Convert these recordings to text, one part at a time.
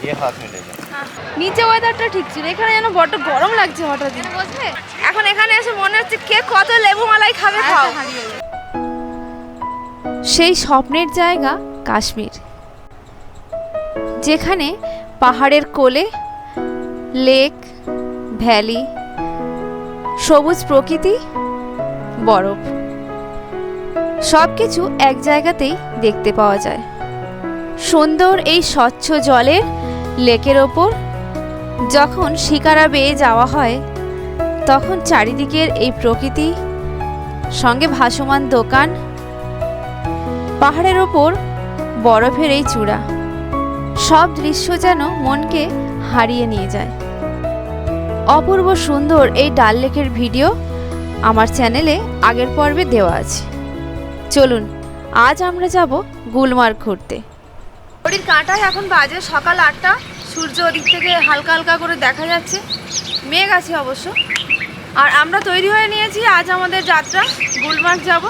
ये हाथ में ले जाओ নিচে ওয়েদারটা ঠিক ছিল এখানে যেন বড্ড গরম লাগছে হঠাৎ বসবে এখন এখানে এসে মনে হচ্ছে কে কত লেবু মালাই খাবে খাও সেই স্বপ্নের জায়গা কাশ্মীর যেখানে পাহাড়ের কোলে লেক ভ্যালি সবুজ প্রকৃতি বরফ সব কিছু এক জায়গাতেই দেখতে পাওয়া যায় সুন্দর এই স্বচ্ছ জলের লেকের ওপর। যখন শিকারা বেয়ে যাওয়া হয়, তখন চারিদিকের এই প্রকৃতি, সঙ্গে ভাসমান দোকান, পাহাড়ের ওপর বরফের এই চূড়া, সব দৃশ্য যেন মনকে হারিয়ে নিয়ে যায়। অপূর্ব সুন্দর এই ডাল লেকের ভিডিও আমার চ্যানেলে আগের পর্বে দেওয়া আছে। চলুন, আজ আমরা যাব গুলমার্গ ঘুরতে। ঘড়ির কাঁটায় এখন বাজে সকাল আটটা। সূর্য ওদিক থেকে হালকা হালকা করে দেখা যাচ্ছে। মেঘ আছে অবশ্য। আর আমরা তৈরি হয়ে নিয়েছি আজ আমাদের যাত্রা। গুলমার্গ যাব।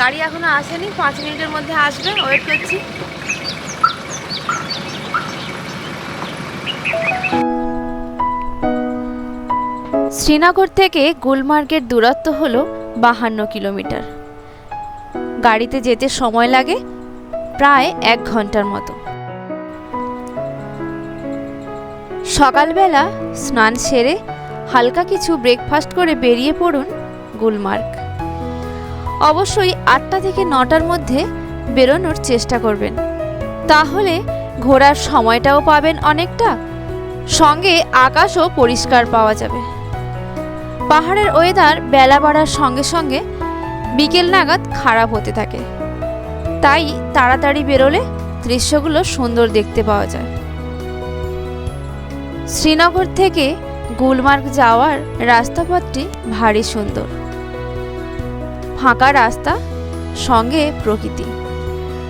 গাড়ি এখনও আসেনি, পাঁচ মিনিটের মধ্যে আসবে। ওয়েট করছি। শ্রীনগর থেকে গুলমার্গের দূরত্ব হলো বাহান্ন কিলোমিটার। গাড়িতে যেতে সময় লাগে প্রায় এক ঘণ্টার মতো। সকালবেলা স্নান সেরে হালকা কিছু ব্রেকফাস্ট করে বেরিয়ে পড়ুন গুলমার্গ। অবশ্যই আটটা থেকে নটার মধ্যে বেরোনোর চেষ্টা করবেন। তাহলে ঘোরার সময়টাও পাবেন অনেকটা। সঙ্গে আকাশও পরিষ্কার পাওয়া যাবে। পাহাড়ের ওয়েদার বেলা বাড়ার সঙ্গে সঙ্গে বিকেল নাগাদ খারাপ হতে থাকে। তাই তাড়াতাড়ি বেরোলে দৃশ্যগুলো সুন্দর দেখতে পাওয়া যায়। শ্রীনগর থেকে গুলমার্গ যাওয়ার রাস্তাপথটি ভারী সুন্দর। ফাঁকা রাস্তা, সঙ্গে প্রকৃতি।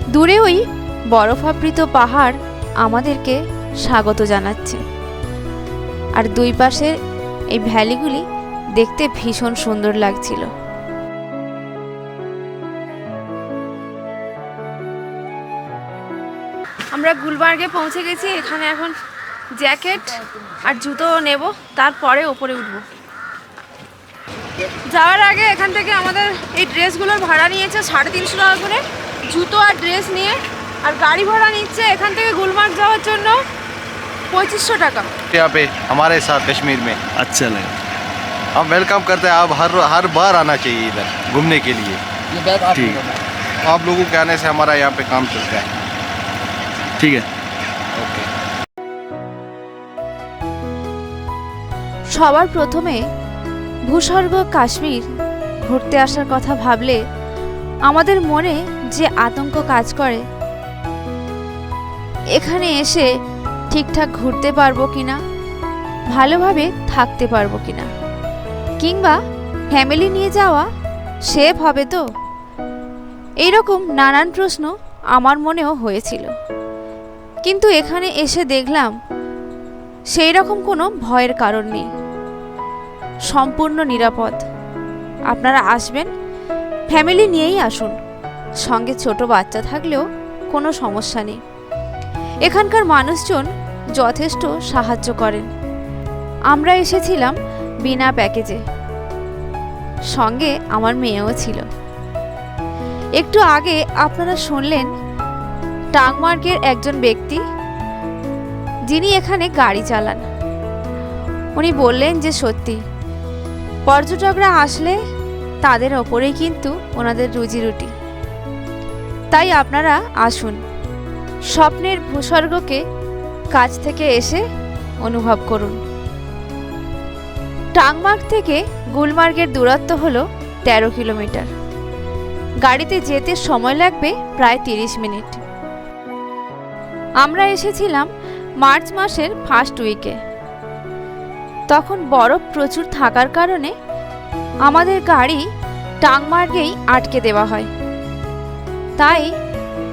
দূরে ওই বরফাবৃত পাহাড় আমাদেরকে স্বাগত জানাচ্ছে। আর দুই পাশের এই ভ্যালিগুলি দেখতে ভীষণ সুন্দর লাগছিল। আমরা গুলমার্গে পৌঁছে গেছি এখানে এখন জ্যাকেট আর জুতো নেব তারপরে ওপরে উঠব যাওয়ার আগে এখান থেকে আমাদের এই ড্রেসগুলোর ভাড়া নিয়েছে সাড়ে তিনশো টাকা করে জুতো আর ড্রেস নিয়ে আর গাড়ি ভাড়া নিচ্ছে এখান থেকে গুলমার্গ যাওয়ার জন্য পঁচিশশো টাকা यहाँ पे हमारे साथ कश्मीर में अच्छा लगा हम वेलकम करते हैं आप हर हर बार आना चाहिए इधर घूमने के लिए ठीक आप लोगों के आने से हमारा यहाँ पे काम चलता है ठीक है ओके সবার প্রথমে ভূস্বর্গ কাশ্মীর ঘুরতে আসার কথা ভাবলে আমাদের মনে যে আতঙ্ক কাজ করে এখানে এসে ঠিকঠাক ঘুরতে পারবো কিনা ভালোভাবে থাকতে পারবো কিনা কিংবা ফ্যামিলি নিয়ে যাওয়া সেফ হবে তো এইরকম নানান প্রশ্ন আমার মনেও হয়েছিল কিন্তু এখানে এসে দেখলাম সেই রকম কোনো ভয়ের কারণ নেই। সম্পূর্ণ নিরাপদ। আপনারা আসবেন, ফ্যামিলি নিয়েই আসুন। সঙ্গে ছোট বাচ্চা থাকলেও কোনো সমস্যা নেই। এখানকার মানুষজন যথেষ্ট সাহায্য করেন। আমরা এসেছিলাম বিনা প্যাকেজে। সঙ্গে আমার মেয়েও ছিল। একটু আগে আপনারা শুনলেন টাংমার্গের একজন ব্যক্তি, যিনি এখানে গাড়ি চালান। উনি বললেন যে, সত্যি, পর্যটকরা আসলে তাদের ওপরেই কিন্তু ওনাদের রুজি রুটি। তাই আপনারা আসুন, স্বপ্নের ভূস্বর্গকে কাছ থেকে এসে অনুভব করুন। টাংমার্গ থেকে গুলমার্গের দূরত্ব হল তেরো কিলোমিটার। গাড়িতে যেতে সময় লাগবে প্রায় তিরিশ মিনিট। আমরা এসেছিলাম মার্চ মাসের ফার্স্ট উইকে। তখন বরফ প্রচুর থাকার কারণে আমাদের গাড়ি টাংমার্গেই আটকে দেওয়া হয়। তাই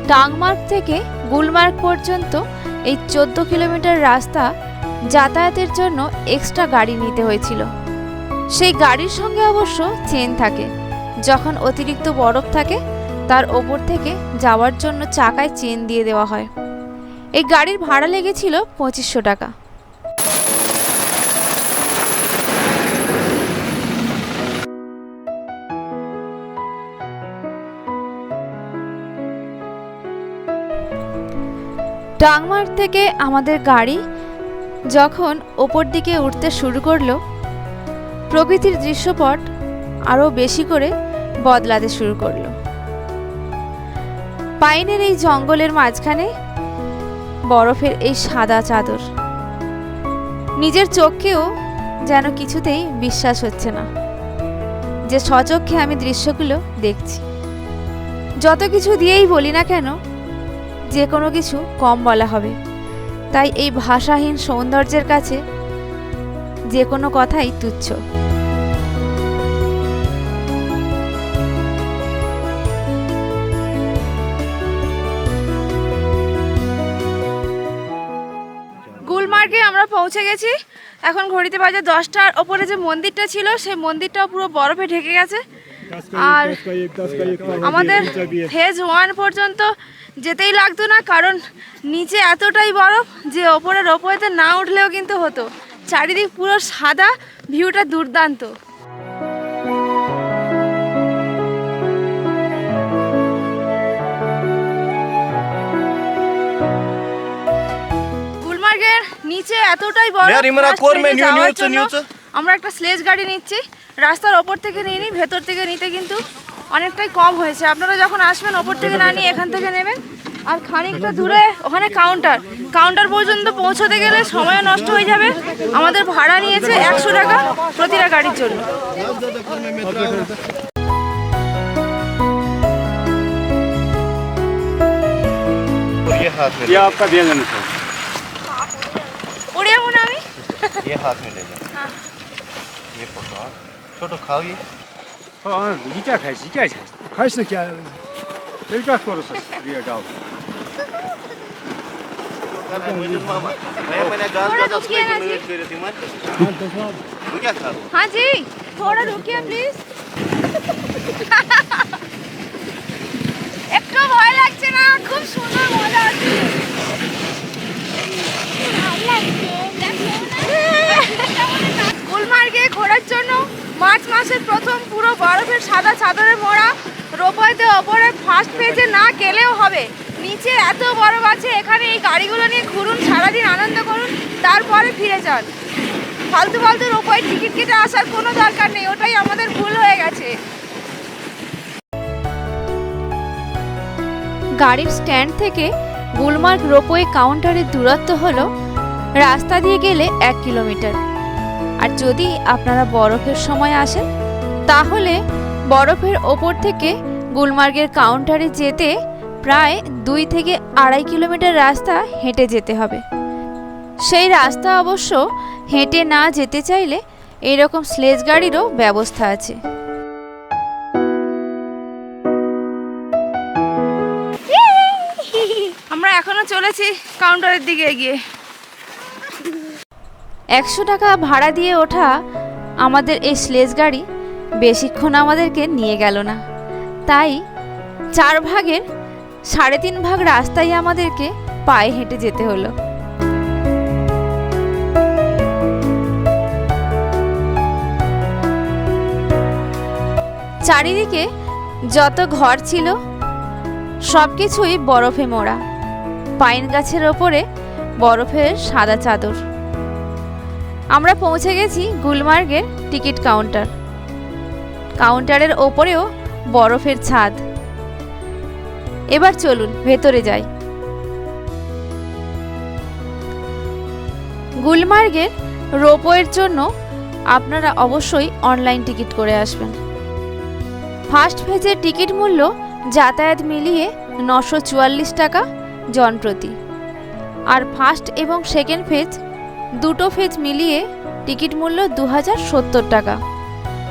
টাংমার্গ থেকে গুলমার্গ পর্যন্ত এই চোদ্দ কিলোমিটার রাস্তা যাতায়াতের জন্য এক্সট্রা গাড়ি নিতে হয়েছিল। সেই গাড়ির সঙ্গে অবশ্য চেন থাকে। যখন অতিরিক্ত বরফ থাকে, তার ওপর থেকে যাওয়ার জন্য চাকায় চেন দিয়ে দেওয়া হয়। এই গাড়ির ভাড়া লেগেছিল পঁচিশশো টাকা। টাংমার থেকে আমাদের গাড়ি যখন ওপর দিকে উঠতে শুরু করল, প্রকৃতির দৃশ্যপট আরও বেশি করে বদলাতে শুরু করল। পাইনের এই জঙ্গলের মাঝখানে বরফের এই সাদা চাদর। নিজের চোখকেও যেন কিছুতেই বিশ্বাস হচ্ছে না। যে সচক্ষে আমি দৃশ্যগুলো দেখছি। যত কিছু দিয়েই বলি না কেন, যে কোনো কিছু কম বলা হবে। তাই এই ভাষাহীন সৌন্দর্যের কাছে যে কোনো কথাই তুচ্ছ। পৌঁছে গেছি। এখন ঘড়িতে বাজে দশটার ওপরে যে মন্দিরটা ছিল, সেই মন্দিরটাও পুরো বরফে ঢেকে গেছে। আর আমাদের ফেজ ওয়ান পর্যন্ত যেতেই লাগতো না, কারণ নিচে এতটাই বরফ যে ওপরে রোপওয়েতে না উঠলেও কিন্তু হতো। চারিদিক পুরো সাদা ভিউটা দুর্দান্ত। न्यूज- জন্য न्यूज- আমরা একটা স্লেজ গাড়ি নিচ্ছি রাস্তার ওপর থেকে নিয়ে নিই ভেতর থেকে নিতে কিন্তু অনেকটাই কম হয়েছে আপনারা যখন আসবেন ওপর থেকে না নিয়ে এখান থেকে নেবেন আর খানিকটা দূরে ওখানে কাউন্টার কাউন্টার পর্যন্ত পৌঁছতে গেলে সময় নষ্ট হয়ে যাবে আমাদের ভাড়া নিয়েছে একশো টাকা প্রতিটা গাড়ির জন্য और ये हाथ में ये आपका दिया जाना ये हाथ में ले लें हाँ। ये पकड़ो छोटो खाओ ये हाँ ये क्या खाई ये क्या खाई खाई से क्या ये क्या करो सर ये गाओ हाँ जी थोड़ा रुकिए प्लीज एक भय लगे ना खूब सुंदर मजा ঘোরার জন্য মার্চ মাসের প্রথম পুরো বরফের সাদা চাদরে মোড়া রোপওয়েতে ওপরে ফার্স্ট পেজে না গেলেও হবে। নিচে এত বরফ আছে, এখানে এই গাড়িগুলো নিয়ে ঘুরুন, সারাদিন আনন্দ করুন, তারপরে ফিরে যান। ফালতু ফালতু রোপওয়ে টিকিট কেটে আসার কোনো দরকার নেই, ওটাই আমাদের ভুল হয়ে গেছে। গাড়ির স্ট্যান্ড থেকে গুলমার্গ রোপওয়ে কাউন্টারের দূরত্ব হলো রাস্তা দিয়ে গেলে এক কিলোমিটার। আর যদি আপনারা বরফের সময় আসেন, তাহলে বরফের ওপর থেকে গুলমার্গের কাউন্টারে যেতে প্রায় দুই থেকে আড়াই কিলোমিটার রাস্তা হেঁটে যেতে হবে। সেই রাস্তা অবশ্য হেঁটে না যেতে চাইলে এইরকম স্লেজ গাড়িরও ব্যবস্থা আছে। আমরা এখনও চলেছি কাউন্টারের দিকে এগিয়ে। একশো টাকা ভাড়া দিয়ে ওঠা আমাদের এই স্লেজ গাড়ি বেশিক্ষণ আমাদেরকে নিয়ে গেল না। তাই চার ভাগের সাড়ে তিন ভাগ রাস্তায় আমাদেরকে পায়ে হেঁটে যেতে হলো। চারিদিকে যত ঘর ছিল সব কিছুই বরফে মোড়া। পাইন গাছের ওপরে বরফের সাদা চাদর। আমরা পৌঁছে গেছি গুলমার্গের টিকিট কাউন্টার। কাউন্টারের ওপরেও বরফের ছাদ। এবার চলুন, ভেতরে যাই। গুলমার্গের রোপওয়ের জন্য আপনারা অবশ্যই অনলাইন টিকিট করে আসবেন। ফার্স্ট ফেজের টিকিট মূল্য যাতায়াত মিলিয়ে নশো চুয়াল্লিশ টাকা জনপ্রতি। আর ফার্স্ট এবং সেকেন্ড ফেজ দুটো ফেজ মিলিয়ে টিকিট মূল্য দু হাজার সত্তর টাকা।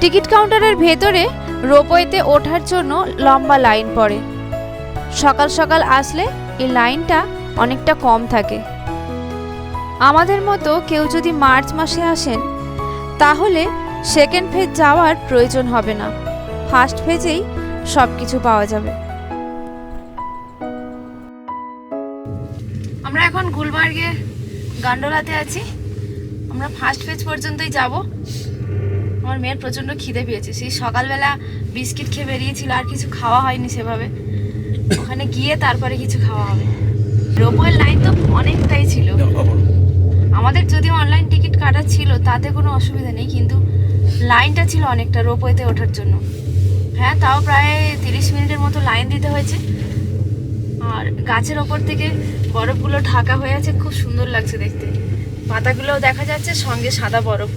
টিকিট কাউন্টারের ভেতরে রোপওয়েতে ওঠার জন্য লম্বা লাইন পড়ে। সকাল সকাল আসলে এই লাইনটা অনেকটা কম থাকে। আমাদের মতো কেউ যদি মার্চ মাসে আসেন, তাহলে সেকেন্ড ফেজ যাওয়ার প্রয়োজন হবে না। ফার্স্ট ফেজেই সব কিছু পাওয়া যাবে। আমরা এখন গুলমার্গে গান্ডোলাতে আছি। আমরা ফার্স্ট ফেজ পর্যন্তই যাব। আমার মেয়ের প্রচণ্ড খিদে পেয়েছে। সেই সকালবেলা বিস্কিট খেয়ে বেরিয়েছিল আর কিছু খাওয়া হয়নি সেভাবে। ওখানে গিয়ে তারপরে কিছু খাওয়া হবে। রোপওয়ের লাইন তো অনেকটাই ছিল। আমাদের যদি অনলাইন টিকিট কাটা ছিল তাতে কোনো অসুবিধা নেই কিন্তু লাইনটা ছিল অনেকটা রোপওয়েতে ওঠার জন্য। হ্যাঁ তাও প্রায় তিরিশ মিনিটের মতো লাইন দিতে হয়েছে। আর গাছের ওপর থেকে বরফগুলো ঢাকা হয়ে আছে, খুব সুন্দর লাগছে দেখতে। পাতাগুলোও দেখা যাচ্ছে, সঙ্গে সাদা বরফ।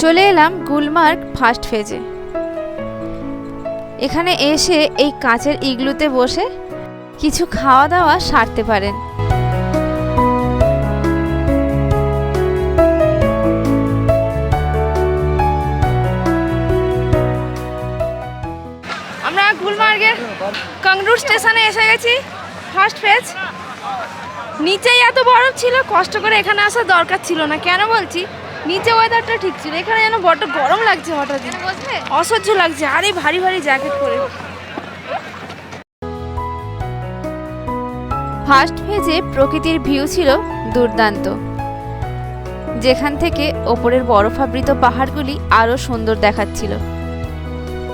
চলে এলাম গুলমার্গ ফার্স্ট ফেজে। এখানে এসে এই কাঁচের ইগলুতে বসে কিছু খাওয়া দাওয়া সারতে পারেন। আমরা গুলমার্গের কাংরুর স্টেশনে এসে গেছি ফার্স্ট ফেজ নিচেই এত বরফ ছিল কষ্ট করে এখানে আসার দরকার ছিল না। কেন বলছি? নিচে ওয়েদারটা ঠিক ছিল। এখানে যেন বড্ড গরম লাগছে হঠাৎ অসহ্য লাগছে। আরে ভারী ভারী জ্যাকেট পরে। ফার্স্ট ফেজে প্রকৃতির ভিউ ছিল দুর্দান্ত। যেখান থেকে ওপরের বরফাবৃত পাহাড়গুলি আরও সুন্দর দেখাচ্ছিল।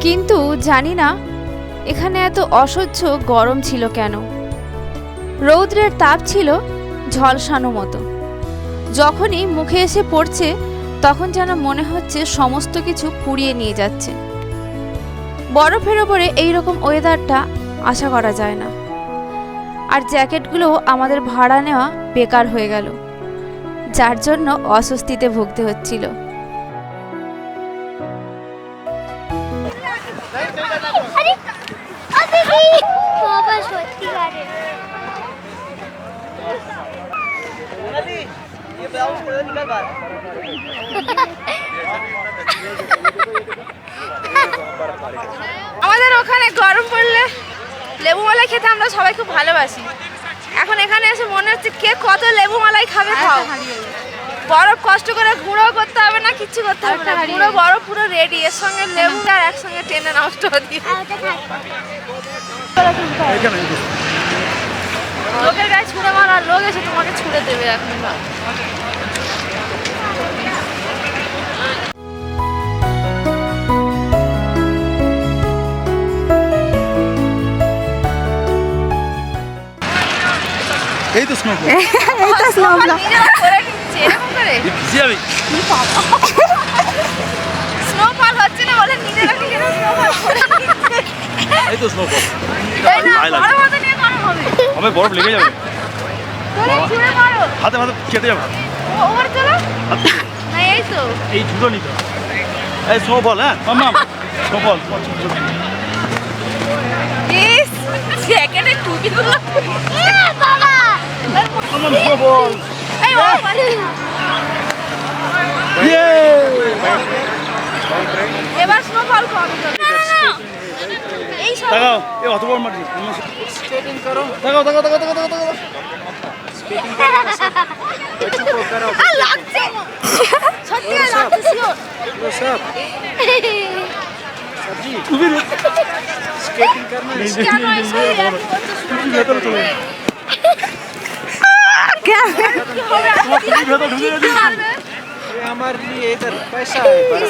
কিন্তু জানি না, এখানে এত অসহ্য গরম ছিল কেন? রৌদ্রের তাপ ছিল ঝলসানো মতো। যখনই মুখে এসে পড়ছে, তখন যেন মনে হচ্ছে সমস্ত কিছু পুড়িয়ে নিয়ে যাচ্ছে। বরফের ওপরে এইরকম ওয়েদারটা আশা করা যায় না। আর জ্যাকেটগুলো আমাদের ভাড়া নেওয়া বেকার হয়ে গেল। যার জন্য অস্বস্তিতে ভুগতে হচ্ছিল বাবা সত্যি করে আমাদের ওখানে গরম পড়লে লেবু মালাই খেতে আমরা সবাই খুব ভালোবাসি। এখন এখানে এসে মনে হচ্ছে কে কত লেবু মালাই খাবে খাও। বরফ কষ্ট করে গুঁড়ো করতে হবে না কিছু করতে হবে না। পুরো বরফ পুরো রেডি এর সঙ্গে লেবু আর একসঙ্গে টেনে নষ্ট থাক লোকের গায়ে ছুঁড়ে মারা লোক এসে তোমাকে ছুঁড়ে দেবে এখন। এই তো স্নো সবার নিজেরা করে নিচ্ছে এরকম করে ভিজে যাবে স্নোফল হচ্ছে না বলে নিজেরা নিজেরা স্নোফল এই তো স্নো এই না বড় হাতে নিয়ে গরম হবে হবে বরফ লেগে যাবে তোরে ছুঁড়ে মারো হাতে হাতে কেটে যাবে ও- চলো না এই তো এই ঝুড়ো নিতে এই হ্যাঁ মাম স্নো বল ইস জ্যাকেটে টুপি গুলো বাবা স্নো বল এই ও পারে। ইয়ে এবার স্নোফল কবে তো না, না, না। এই সব তাকাও এই অত বড় মাটি স্কেটিং করো তাকাও তাকাও তাকাও তাকাও তাকাও তাকাও আর লাগছে সত্যি আর লাগছে শিওর তুমি কেন এসে এত করছ? ভেতরে চলে যাবে। কি হবে আর তোমার টুপির ভেতর ঢুকে কি যাবে মারবে? हमारे लिए इधर पैसा है बस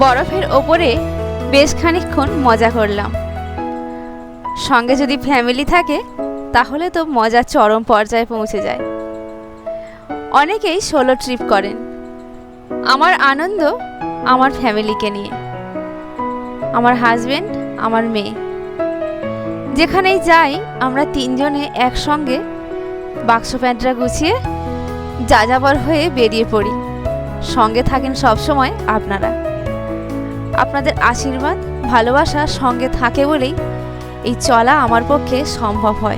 বরফের ওপরে বেশ খানিকক্ষণ মজা করলাম সঙ্গে যদি ফ্যামিলি থাকে তাহলে তো মজা চরম পর্যায়ে পৌঁছে যায় অনেকেই সোলো ট্রিপ করেন আমার আনন্দ আমার ফ্যামিলিকে নিয়ে। আমার হাজবেন্ড, আমার মেয়ে। যেখানেই যাই, আমরা তিনজনে একসঙ্গে বাক্স প্যান্টরা গুছিয়ে যাযাবর হয়ে বেরিয়ে পড়ি। সঙ্গে থাকেন সবসময় আপনারা। আপনাদের আশীর্বাদ, ভালোবাসা সঙ্গে থাকে বলেই এই চলা আমার পক্ষে সম্ভব হয়।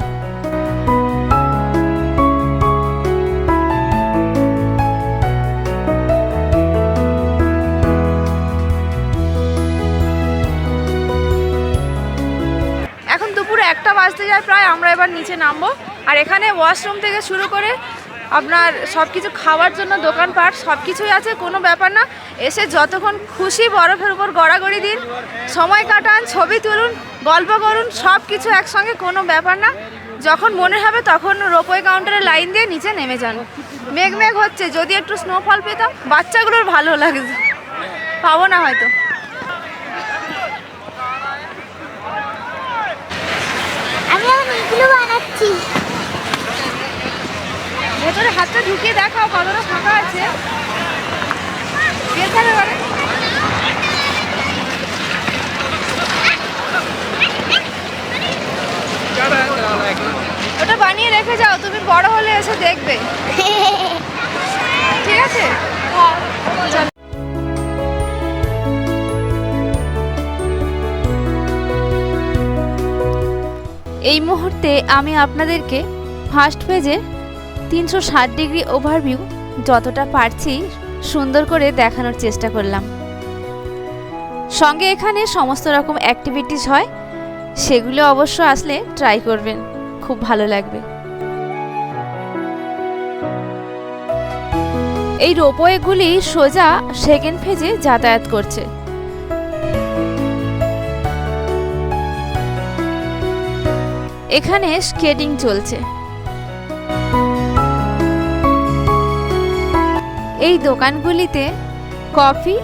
নটায় প্রায় আমরা এবার নিচে নামবো। আর এখানে ওয়াশরুম থেকে শুরু করে আপনার সব কিছু খাওয়ার জন্য দোকানপাট সব কিছুই আছে, কোনো ব্যাপার না। এসে যতক্ষণ খুশি বরফের উপর গড়াগড়ি দিন, সময় কাটান, ছবি তুলুন, গল্প করুন সব কিছু একসঙ্গে, কোনো ব্যাপার না। যখন মনে হবে তখন রোপওয়ে কাউন্টারে লাইন দিয়ে নিচে নেমে যান। মেঘ মেঘ হচ্ছে, যদি একটু স্নোফল পেতাম, বাচ্চাগুলোর ভালো লাগছে। পাবো না হয়তো। আমি এখন এগুলো বানাচ্ছি। ভেতরে হাতটা ঢুকিয়ে দেখাও কতটা ফাঁকা আছে। বের করে এবারে। ওটা বানিয়ে রেখে যাও তুমি বড় হলে এসে দেখবে। ঠিক আছে? এই মুহূর্তে আমি আপনাদেরকে ফার্স্ট পেজে তিনশো ষাট ডিগ্রি ওভারভিউ যতটা পারছি সুন্দর করে দেখানোর চেষ্টা করলাম। সঙ্গে এখানে সমস্ত রকম অ্যাক্টিভিটিস হয়, সেগুলো অবশ্য আসলে ট্রাই করবেন, খুব ভালো লাগবে। এই রোপওয়েগুলি সোজা সেকেন্ড ফেজে যাতায়াত করছে। এখানে স্কেটিং চলছে। এই দোকানগুলিতে কফি,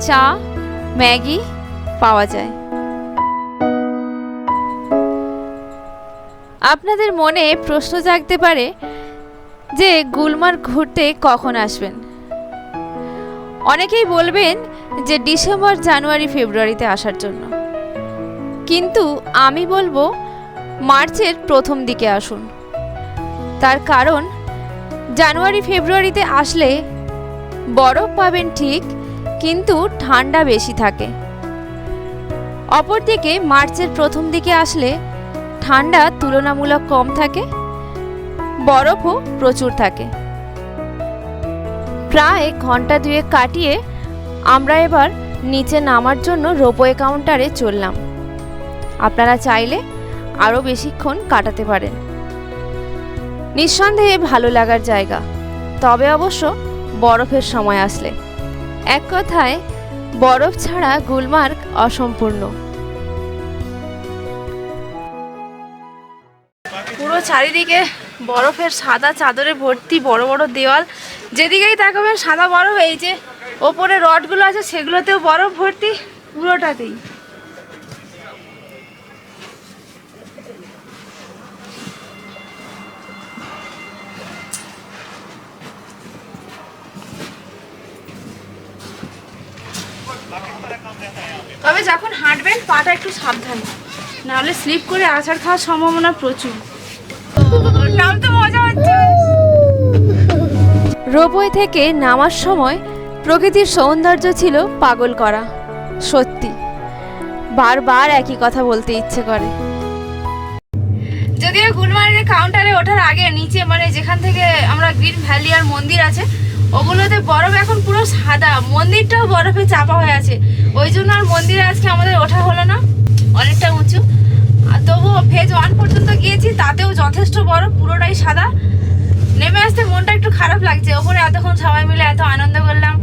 চা, ম্যাগি পাওয়া যায়। আপনাদের মনে প্রশ্ন জাগতে পারে যে গুলমার্গ ঘুরতে কখন আসবেন? অনেকেই বলবেন যে ডিসেম্বর, জানুয়ারি, ফেব্রুয়ারিতে আসার জন্য। কিন্তু আমি বলব মার্চের প্রথম দিকে আসুন। তার কারণ, জানুয়ারি, ফেব্রুয়ারিতে আসলে বরফ পাবেন ঠিক, কিন্তু ঠান্ডা বেশি থাকে। অপরদিকে মার্চের প্রথম দিকে আসলে ঠান্ডা তুলনামূলক কম থাকে, বরফও প্রচুর থাকে। প্রায় ঘণ্টা দুয়েক কাটিয়ে আমরা এবার নিচে নামার জন্য রোপওয়ে কাউন্টারে চললাম। আপনারা চাইলে আরও বেশিক্ষণ কাটাতে পারেন। নিঃসন্দেহে ভালো লাগার জায়গা। তবে অবশ্য বরফের সময় আসলে। এক কথায়, বরফ ছাড়া গুলমার্গ অসম্পূর্ণ। পুরো চারিদিকে বরফের সাদা চাদরে ভর্তি বড় বড় দেওয়াল। যেদিকেই তাকাবেন সাদা বরফ, এই যে ওপরে রডগুলো আছে, সেগুলোতেও বরফ ভর্তি পুরোটাতেই। তবে যখন হাঁটবেন পাটা একটু সাবধানে। নাহলে স্লিপ করে আছাড় খাওয়ার সম্ভাবনা প্রচুর। নাম তো মজা হচ্ছে। রোপওয়ে থেকে নামার সময় প্রকৃতির সৌন্দর্য ছিল পাগল করা সত্যি। বারবার একই কথা বলতে ইচ্ছে করে। যদিও গুলমার্গের কাউন্টারে ওঠার আগে নিচে মানে যেখান থেকে আমরা গ্রিন ভ্যালি আর মন্দির আছে ওগুলোতে বরফ এখন পুরো সাদা। মন্দিরটাও বরফে চাপা হয়ে আছে। ওই জন্য আর মন্দিরে আজকে আমাদের ওঠা হলো না অনেকটা উঁচু। আর তবুও ফেজ ওয়ান পর্যন্ত গিয়েছি তাতেও যথেষ্ট বরফ পুরোটাই সাদা। নেমে আসতে মনটা একটু খারাপ লাগছে ওপরে এতক্ষণ সবাই মিলে এত আনন্দ করলাম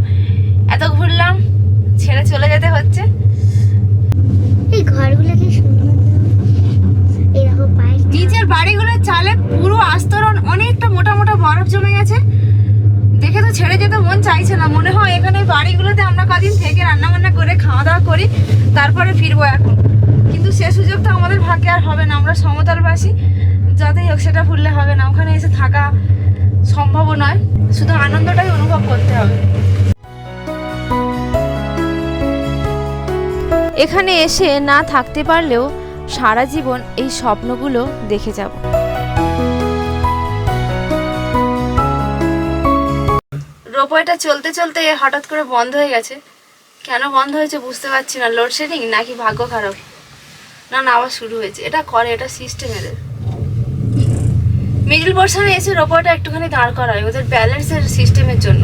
এত ঘুরলাম ছেড়ে চলে যেতে হচ্ছে। এই ঘরগুলো কি সুন্দর। নিচের বাড়িগুলোর চালে পুরো আস্তরণ অনেকটা মোটা মোটা বরফ জমে গেছে। দেখে তো ছেড়ে যেতে মন চাইছে না। মনে হয় এখানে বাড়িগুলোতে আমরা কদিন থেকে রান্না বান্না করে খাওয়া দাওয়া করি, তারপরে ফিরবো এখন। কিন্তু সে সুযোগ তো আমাদের ভাগ্যে আর হবে না। আমরা সমতলবাসী, যতই হোক সেটা ভুললে হবে না। ওখানে এসে থাকা সম্ভব নয়। শুধু আনন্দটাই অনুভব করতে হবে। এখানে এসে না থাকতে পারলেও সারা জীবন এই স্বপ্নগুলো দেখে যাব। রোপওয়েটা চলতে চলতে হঠাৎ করে বন্ধ হয়ে গেছে। কেন বন্ধ হয়েছে বুঝতে পারছি না। লোডশেডিং নাকি ভাগ্য খারাপ? না না, আবার শুরু হয়েছে। এটা করে, এটা সিস্টেম এদের। মিডল পোর্শনে এসে রোপওয়েটা একটুখানি দাঁড় করায় ওদের ব্যালেন্সের সিস্টেমের জন্য।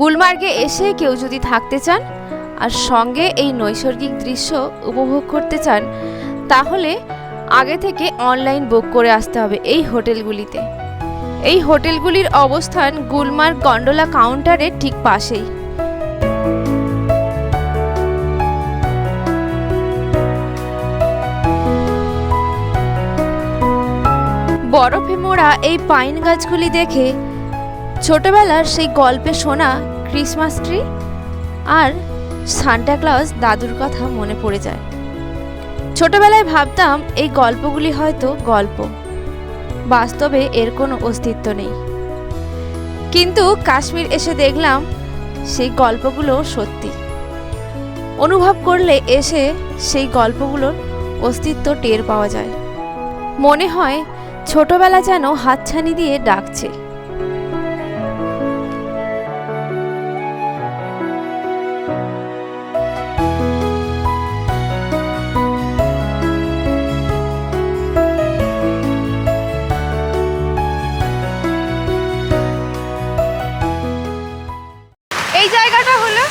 গুলমার্গে এসে কেউ যদি থাকতে চান আর সঙ্গে এই নৈসর্গিক দৃশ্য উপভোগ করতে চান, তাহলে আগে থেকে অনলাইন বুক করে আসতে হবে এই হোটেলগুলিতে। এই হোটেলগুলির অবস্থান গুলমার্গ গন্ডোলা কাউন্টারের ঠিক পাশেই। বরফে মোড়া এই পাইন গাছগুলি দেখে ছোটবেলার সেই গল্পে শোনা ক্রিসমাস ট্রি আর সান্টা ক্লজ দাদুর কথা মনে পড়ে যায়। ছোটবেলায় ভাবতাম এই গল্পগুলি হয়তো গল্প। বাস্তবে এর কোনো অস্তিত্ব নেই। কিন্তু কাশ্মীর এসে দেখলাম সেই গল্পগুলো সত্যি। অনুভব করলে এসে সেই গল্পগুলোর অস্তিত্ব টের পাওয়া যায়। মনে হয় ছোটবেলা যেন হাতছানি দিয়ে ডাকছে। জায়গাটা হলো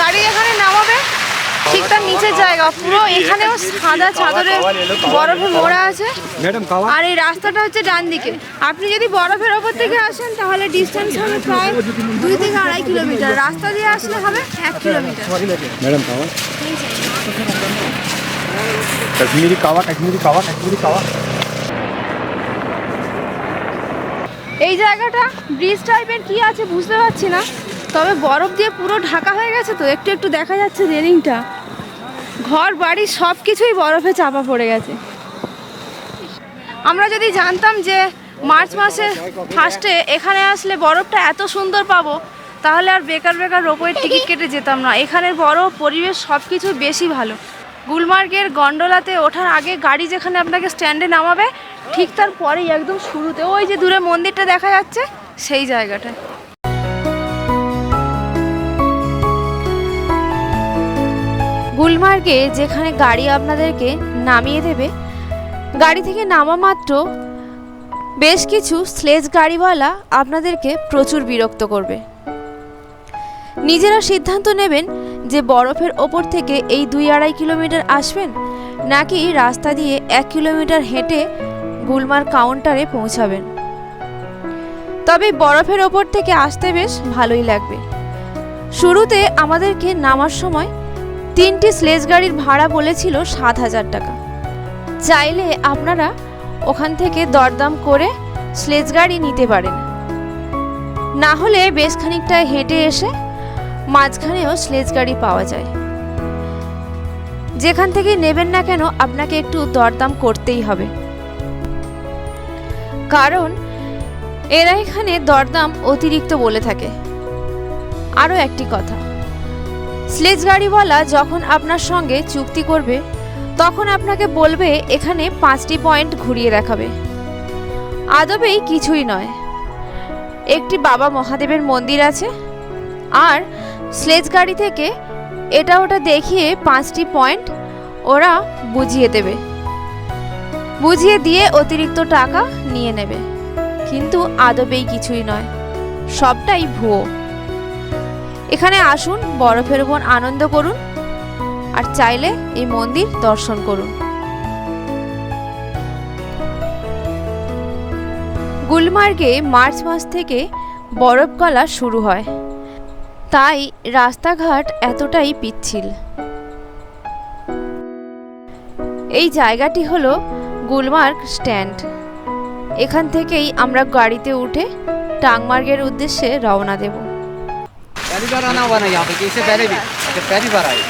গাড়ি এখানে নামাবে। ঠিক তার নিচের জায়গা পুরো এখানেও সাদা চাদরে বরফে মোড়া আছে। আর এই রাস্তাটা হচ্ছে ডান দিকে। আপনি যদি বরফের ওপর থেকে আসেন তাহলে ডিস্টেন্স হবে প্রায় দুই থেকে আড়াই কিলোমিটার রাস্তা দিয়ে আসলে হবে এক কিলোমিটার ম্যাডাম খাওয়া কাশ্মীরি কাওয়া কাশ্মীরি কাওয়া কাশ্মীরি কাওয়া এই জায়গাটা ব্রিজ টাইপের কি আছে বুঝতে পারছি না। তবে বরফ দিয়ে পুরো ঢাকা হয়ে গেছে তো? একটু একটু দেখা যাচ্ছে রেলিংটা। ঘর, বাড়ি সব কিছুই বরফে চাপা পড়ে গেছে। আমরা যদি জানতাম যে মার্চ মাসে ফার্স্টে এখানে আসলে বরফটা এত সুন্দর পাবো, তাহলে আর বেকার বেকার রোপওয়ের টিকিট কেটে যেতাম না। এখানের বরফ, পরিবেশ সব কিছু বেশি ভালো। গুলমার্গের গন্ডোলাতে ওঠার আগে গাড়ি যেখানে আপনাকে স্ট্যান্ডে নামাবে, ঠিক তার পরেই একদম শুরুতে, ওই যে দূরে মন্দিরটা দেখা যাচ্ছে, সেই জায়গাটায়। গুলমার্গে যেখানে গাড়ি আপনাদেরকে নামিয়ে দেবে, গাড়ি থেকে নামা মাত্র বেশ কিছু স্লেজ গাড়িওয়ালা আপনাদেরকে প্রচুর বিরক্ত করবে। নিজেরা সিদ্ধান্ত নেবেন যে বরফের ওপর থেকে এই দুই আড়াই কিলোমিটার আসবেন, নাকি রাস্তা দিয়ে এক কিলোমিটার হেঁটে গুলমার কাউন্টারে পৌঁছাবেন। তবে বরফের ওপর থেকে আসতে বেশ ভালোই লাগবে। শুরুতে আমাদেরকে নামার সময় তিনটি স্লেজ গাড়ির ভাড়া বলেছিল সাত হাজার টাকা। চাইলে আপনারা ওখান থেকে দরদাম করে স্লেজ গাড়ি নিতে পারেন। না হলে বেশ খানিকটা হেঁটে এসে মাঝখানেও স্লেজ গাড়ি পাওয়া যায়। যেখান থেকে নেবেন না কেন আপনাকে একটু দরদাম করতেই হবে। কারণ এরা এখানে দরদাম অতিরিক্ত বলে থাকে। আরও একটি কথা। স্লেজ গাড়িওয়ালা যখন আপনার সঙ্গে চুক্তি করবে, তখন আপনাকে বলবে এখানে পাঁচটি পয়েন্ট ঘুরিয়ে দেখাবে। আদবেই কিছুই নয়। একটি বাবা মহাদেবের মন্দির আছে, আর স্লেজ গাড়ি থেকে এটা ওটা দেখিয়ে পাঁচটি পয়েন্ট ওরা বুঝিয়ে দেবে। বুঝিয়ে দিয়ে অতিরিক্ত টাকা নিয়ে নেবে। কিন্তু আদবেই কিছুই নয়, সবটাই ভুয়ো। এখানে আসুন, বরফের উপর আনন্দ করুন, আর চাইলে এই মন্দির দর্শন করুন। গুলমার্গে মার্চ মাস থেকে বরফ গলা শুরু হয়। তাই রাস্তাঘাট এতটাই পিচ্ছিল। এই জায়গাটি হলো গুলমার্গ স্ট্যান্ড। এখান থেকেই আমরা গাড়িতে উঠে টাংমার্গের উদ্দেশ্যে রওনা দেব। पहली बार आना हुआ ना यहाँ पे कि इससे पहले भी जब पहली बार आए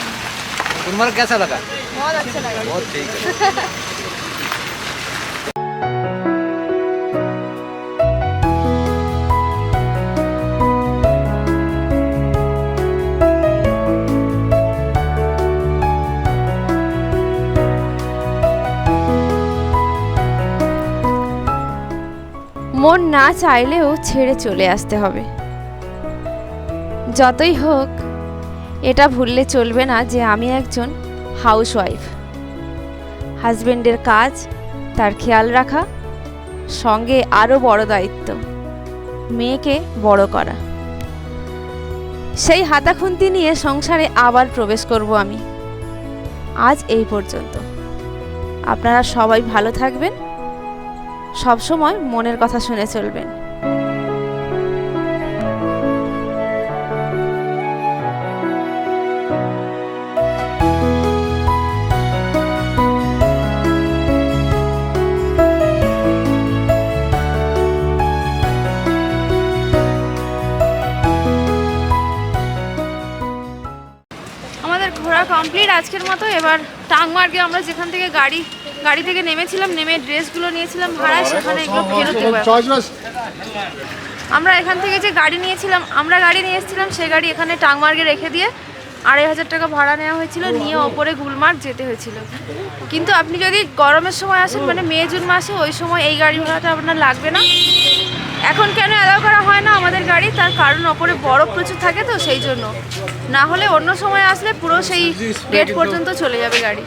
गुलमर्ग कैसा लगा बहुत अच्छा लगा बहुत ठीक है মন না চাইলেও ছেড়ে চলে আসতে হবে যতই হোক, এটা ভুললে চলবে না যে আমি একজন হাউসওয়াইফ হাজব্যান্ডের কাজ, তার খেয়াল রাখা, সঙ্গে আরও বড় দায়িত্ব, মেয়েকে বড় করা। সেই হাতা খুন্তি নিয়ে সংসারে আবার প্রবেশ করব আমি। আজ এই পর্যন্ত। আপনারা সবাই ভালো থাকবেন। সব সময় মনের কথা শুনে চলবেন। আজকের মতো এবার টাংমার্গে আমরা যেখান থেকে গাড়ি গাড়ি থেকে নেমেছিলাম নেমে ড্রেসগুলো নিয়েছিলাম ভাড়ায় সেখানে এগুলো ফেরত দেবো আমরা এখান থেকে যে গাড়ি নিয়েছিলাম আমরা গাড়ি নিয়ে এসেছিলাম সেই গাড়ি এখানে টাংমার্গে রেখে দিয়ে আড়াই হাজার টাকা ভাড়া নেওয়া হয়েছিল নিয়ে ওপরে গুলমার্গ যেতে হয়েছিল। কিন্তু আপনি যদি গরমের সময় আসেন মানে মে জুন মাসে ওই সময় এই গাড়ি ভাড়াটা আপনার লাগবে না। এখন কেন অ্যালাউ করা হয় না আমাদের গাড়ি? তার কারণ ওপরে বরফ প্রচুর থাকে তো সেই জন্য। না হলে অন্য সময় আসলে পুরো সেই গেট পর্যন্ত চলে যাবে গাড়ি।